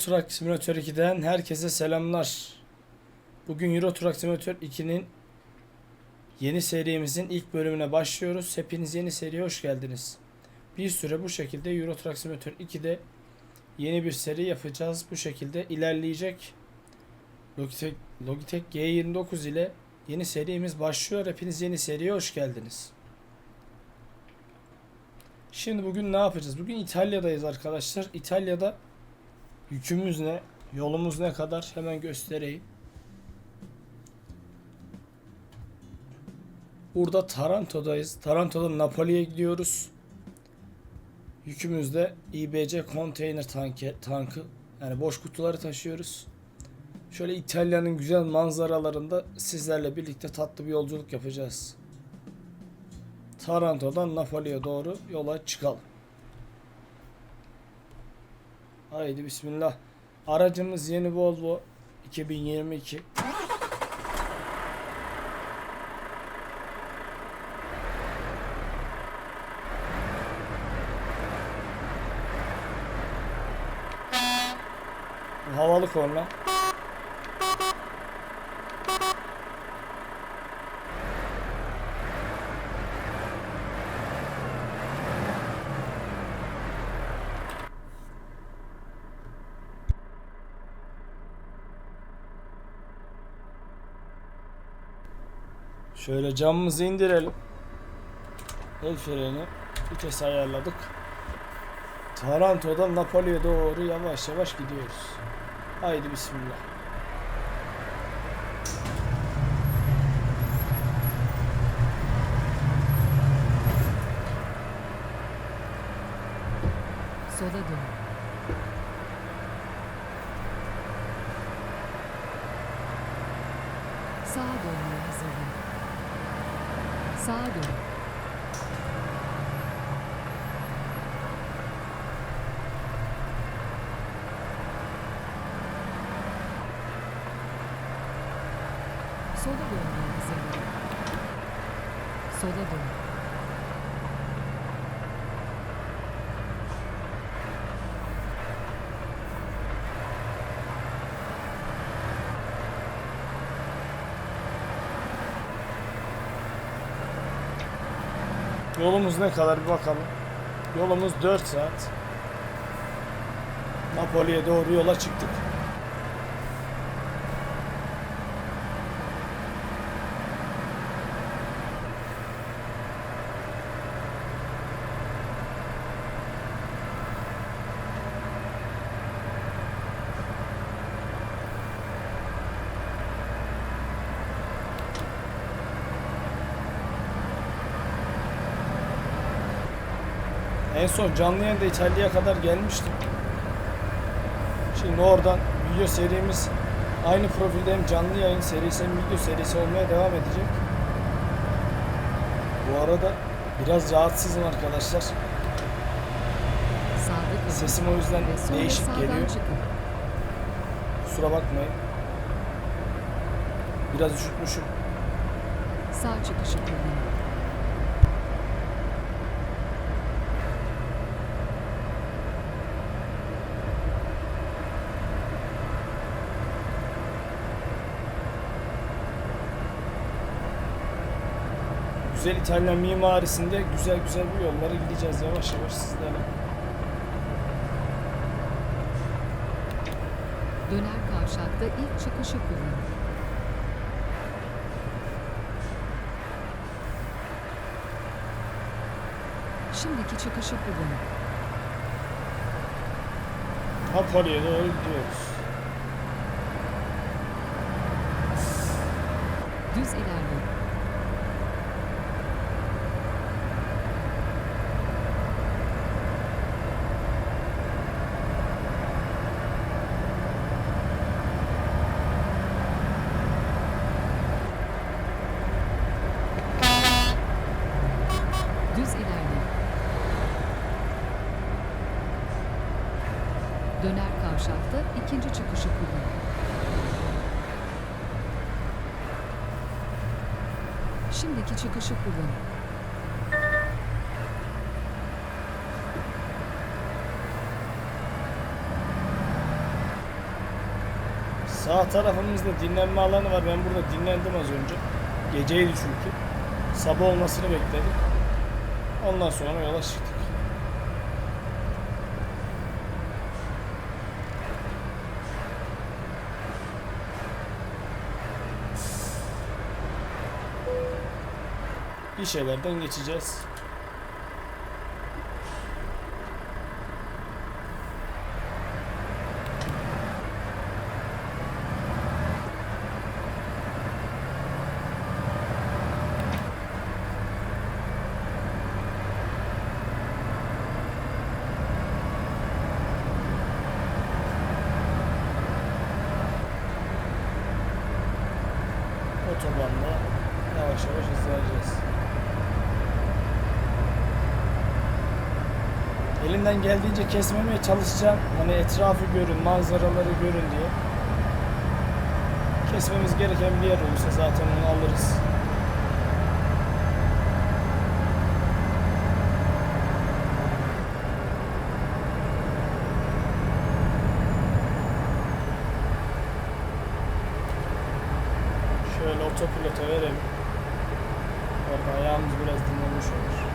Truck Simulator 2'den herkese selamlar. Bugün Euro Truck Simulator 2'nin yeni serimizin ilk bölümüne başlıyoruz. Hepiniz yeni seriye hoş geldiniz. Bir süre bu şekilde Euro Truck Simulator 2'de yeni bir seri yapacağız. Bu şekilde ilerleyecek. Logitech, Logitech G29 ile yeni serimiz başlıyor. Hepiniz yeni seriye hoş geldiniz. Şimdi bugün ne yapacağız? Bugün İtalya'dayız arkadaşlar. İtalya'da yükümüz ne? Yolumuz ne kadar? Hemen göstereyim. Burada Taranto'dayız. Taranto'dan Napoli'ye gidiyoruz. Yükümüz de İBC konteyner tankı, tankı. Yani boş kutuları taşıyoruz. Şöyle İtalya'nın güzel manzaralarında sizlerle birlikte tatlı bir yolculuk yapacağız. Taranto'dan Napoli'ye doğru yola çıkalım. Haydi bismillah. Aracımız yeni Volvo 2022. Bu havalı korna. Şöyle camımızı indirelim. El freni vites ayarladık. Taranto'dan Napoli'ye doğru yavaş yavaş gidiyoruz. Haydi bismillah. Yolumuz ne kadar bir bakalım. Yolumuz 4 saat. Napoli'ye doğru yola çıktık. En son canlı yayında İtalya'ya kadar gelmiştim. Şimdi oradan video serimiz aynı profilde hem canlı yayın serisi hem video serisi olmaya devam edecek. Bu arada biraz rahatsızım arkadaşlar. Sesim o yüzden değişik geliyor. Kusura bakmayın. Biraz üşütmüşüm. Sağ çıkışı kullanın. Güzel İtalyan mimarisinde güzel güzel bu yollara gideceğiz yavaş yavaş sizlerle. Döner kavşakta ilk çıkışı kullanın. Şimdiki çıkışı kullanın. Napoli'ye doğru gidiyoruz. Düz ilerleyin. Düz ilerleyin. Döner kavşakta ikinci çıkışı kullanın. Şimdiki çıkışı kullanın. Sağ tarafımızda dinlenme alanı var. Ben burada dinlendim az önce. Geceydi çünkü. Sabah olmasını bekledik. Ondan sonra yola çıktık. Gişelerden geçeceğiz. Otobanda yavaş yavaş hızlanacağız. Elimden geldiğince kesmemeye çalışacağım. Hani etrafı görün, manzaraları görün diye. Kesmemiz gereken bir yer olursa zaten onu alırız. Şöyle otopilota verelim. Orada ayağımız biraz dinlenmiş olur.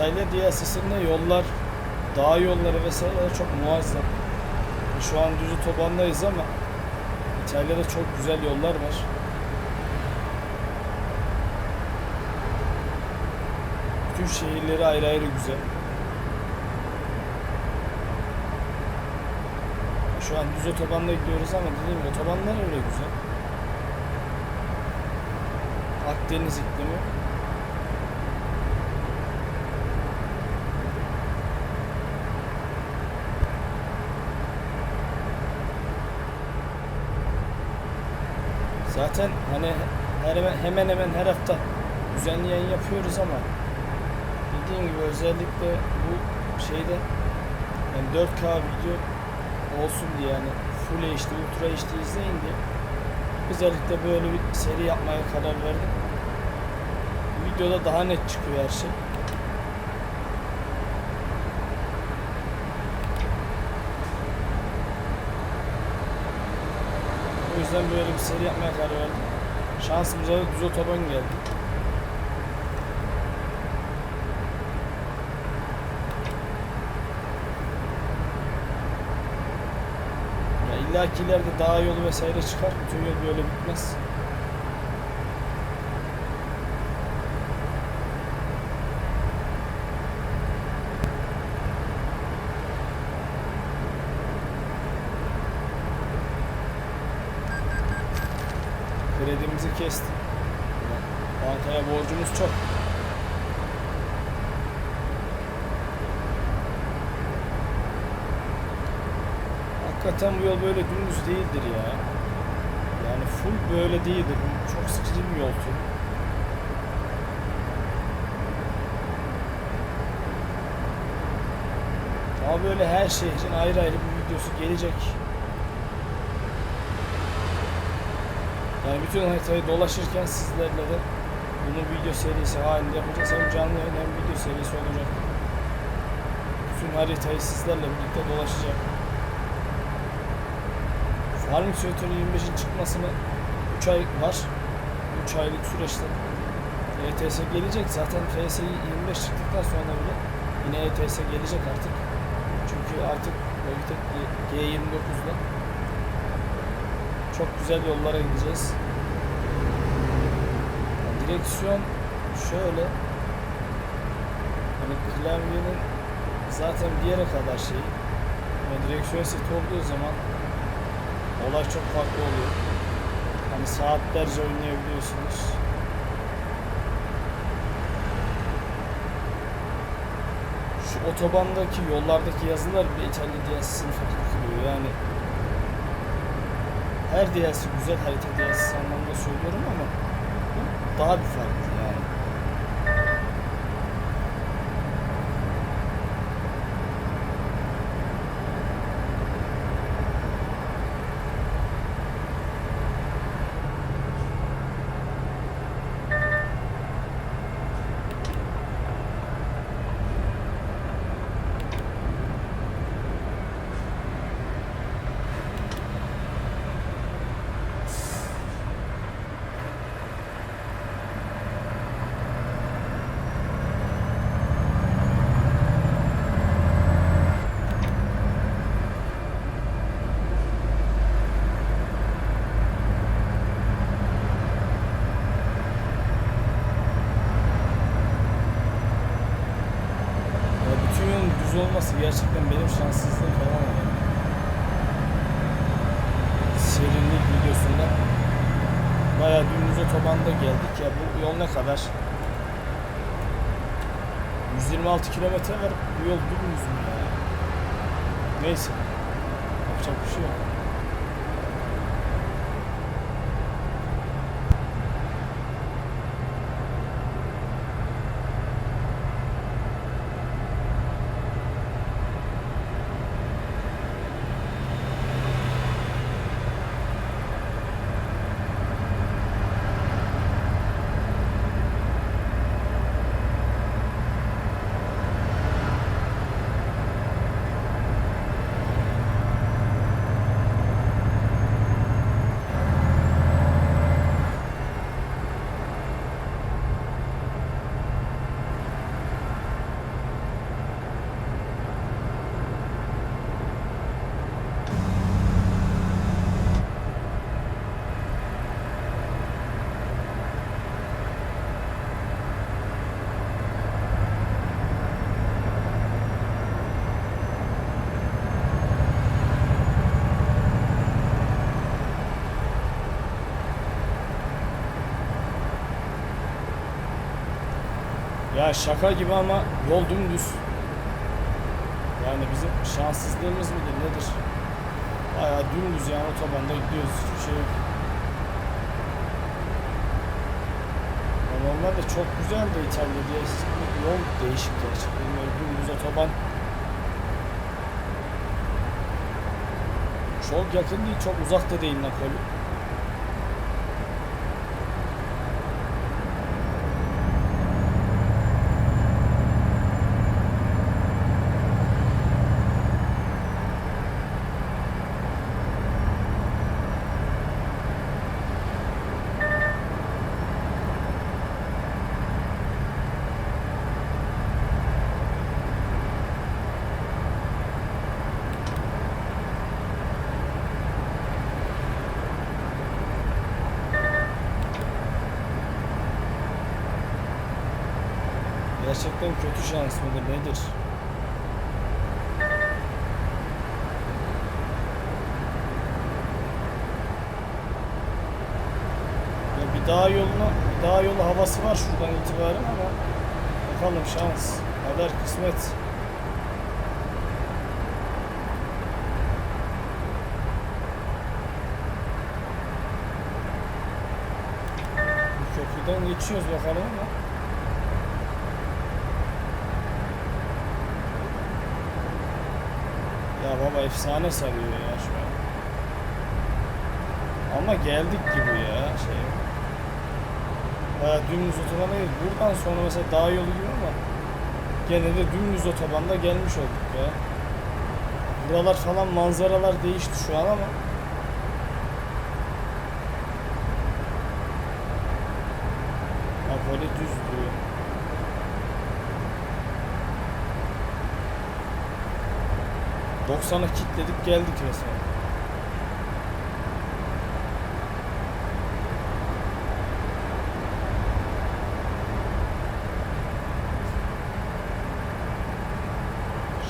İtalya DLC'sinde yollar, dağ yolları vesaire çok muazzam. Şu an düz otobandayız ama İtalya'da çok güzel yollar var. Bütün şehirleri ayrı ayrı güzel. Şu an düz otobanda gidiyoruz ama dediğim gibi otobanlar öyle güzel. Akdeniz iklimi. Zaten hani her, hemen hemen her hafta düzenli yayın yapıyoruz ama dediğim gibi özellikle bu şeyde yani 4K video olsun diye yani Full HD, Ultra HD izleyin diye özellikle böyle bir seri yapmaya karar verdim. Videoda daha net çıkıyor her şey. Yüzden böyle bir seri yapmaya karar verdim. Şansımıza düz otoban geldi. Ya illa ki ileride dağ yolu vesaire çıkar. Bütün yol böyle bitmez. Kestik. Bankaya borcumuz çok. Hakikaten bu yol böyle dümdüz değildir ya. Yani full böyle değildir. Çok sıkıcı bir yol turu. Ama böyle her şehrin ayrı ayrı bir videosu gelecek. Yani bütün haritayı dolaşırken sizlerle de bunu video serisi halinde yapacağız. Hem canlı hem video serisi olacak. Bütün haritayı sizlerle birlikte dolaşacak. Farming Simulator 25'in çıkmasına 3 ay var. 3 aylık süreçte ETS gelecek. Zaten FSI 25 çıktıktan sonra bile yine ETS gelecek artık. Çünkü artık Logitech G29'da çok güzel yollara gideceğiz. Direksiyon şöyle hani klavyenin zaten bir yere kadar şey yani direksiyon seti olduğu zaman olay çok farklı oluyor. Hani saatlerce oynayabiliyorsunuz. Şu otobandaki yollardaki yazılar bile İtalya DLC'sini farklı kılıyor. Yani her DLC güzel harita DLC'si anlamında söylüyorum ama daha bir farklı yani. düz olması gerçekten benim şanssızlığım falan yani. Serinlik videosunda bayağı dümdüz otobanda geldik ya bu yol ne kadar? 126 kilometre var bu yol dümdüz mü ya? Neyse yapacak bir şey yok. Ya şaka gibi ama yol dümdüz. Yani bizim şanssızlığımız mıdır nedir? Bayağı dümdüz yani otobanda gidiyoruz hiçbir şey yok. Normalde çok güzel de İtalya diye yol değişik gerçekten böyle dümdüz otoban. Çok yakın değil çok uzak da değil Napoli. Gerçekten kötü şans mıdır nedir? Ya bir dağ yoluna, bir dağ yolu havası var şuradan itibaren ama bakalım şans, kader kısmet. Bu köprüden geçiyoruz bakalım ama. Baba efsane sarıyor ya şu an. Ama geldik gibi ya şey. Baya dümdüz otobana değil. Buradan sonra mesela dağ yolu gibi ama gene de dümdüz otobanda gelmiş olduk ya. Buralar falan manzaralar değişti şu an ama Napoli düz duruyor. ...90'a kilitledik geldik resmen.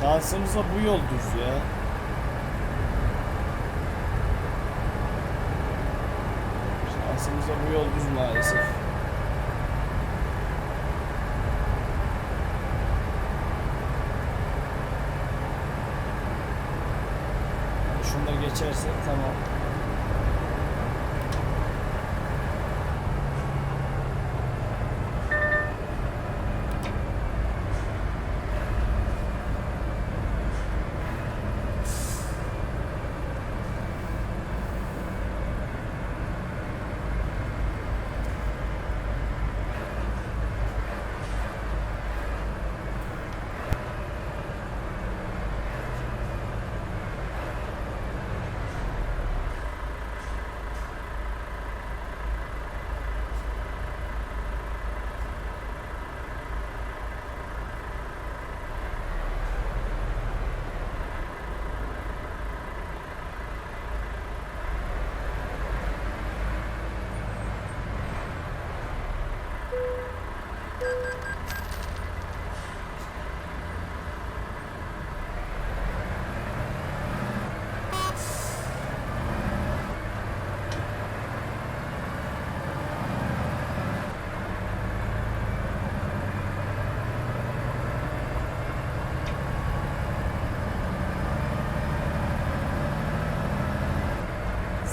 Şansımıza bu yol düz ya. Şansımıza bu yol düz maalesef. Şunu da geçerse tamam.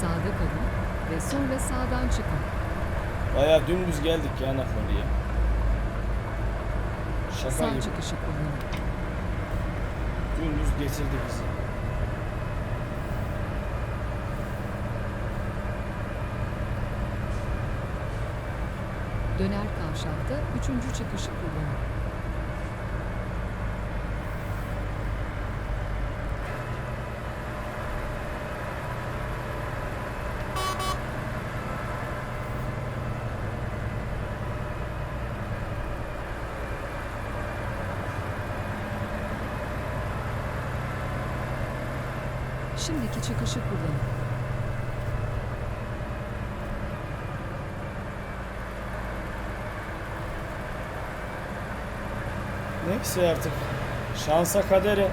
Sağda kalın ve sonra sağdan çıkın. Bayağı dümdüz geldik ya Anaklı'ya. Şaka Sağ gibi. çıkışı kullanın. Dümdüz getirdi bizi. Döner kavşakta üçüncü çıkışı kullanın. Şimdiki çıkışı kullanın. Neyse artık. Şansa kadere.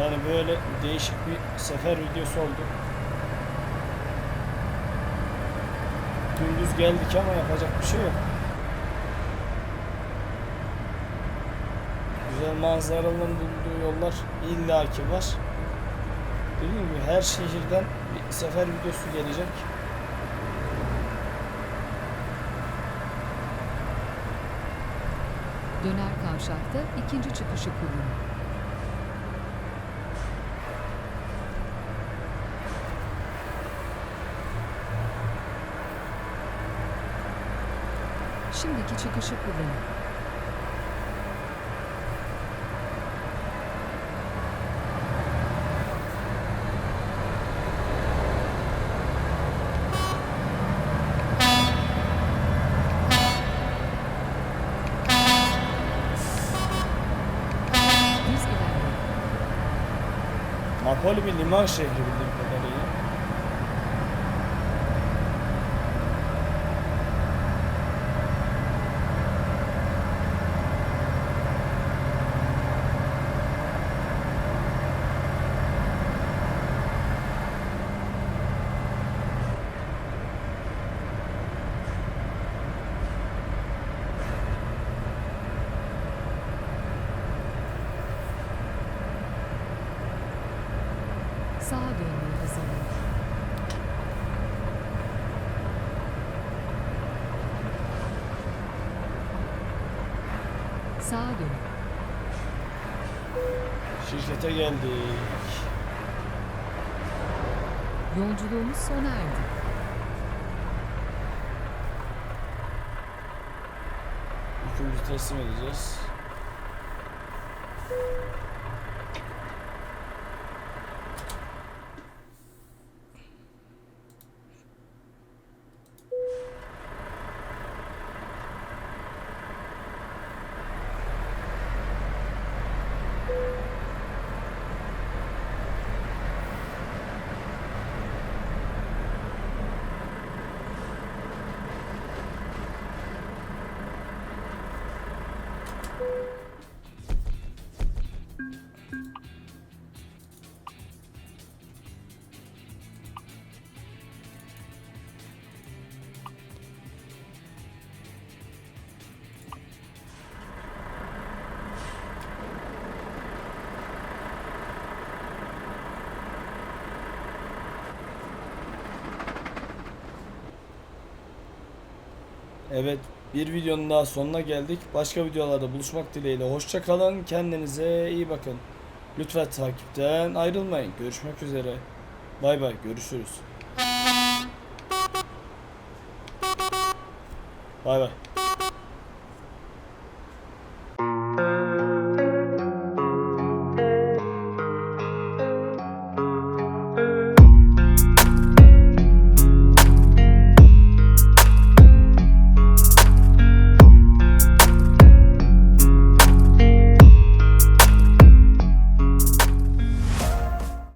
Yani böyle değişik bir sefer videosu oldu. Dümdüz geldik ama yapacak bir şey yok. Güzel manzaraların bulunduğu yollar illaki var. Dediğim gibi her şehirden bir sefer videosu gelecek. Döner kavşakta ikinci çıkışı kullanın. Şimdiki çıkışı kullanın. Düz ilerleyin. Napoli bir liman şehri bildiğim kadarıyla. Sağa dönün. Şirkete geldik. Yolculuğumuz sona erdi. Yükümüzü teslim edeceğiz. Evet, bir videonun daha sonuna geldik. Başka videolarda buluşmak dileğiyle. Hoşça kalın. Kendinize iyi bakın. Lütfen takipten ayrılmayın. Görüşmek üzere. Bay bay. Görüşürüz. Bay bay.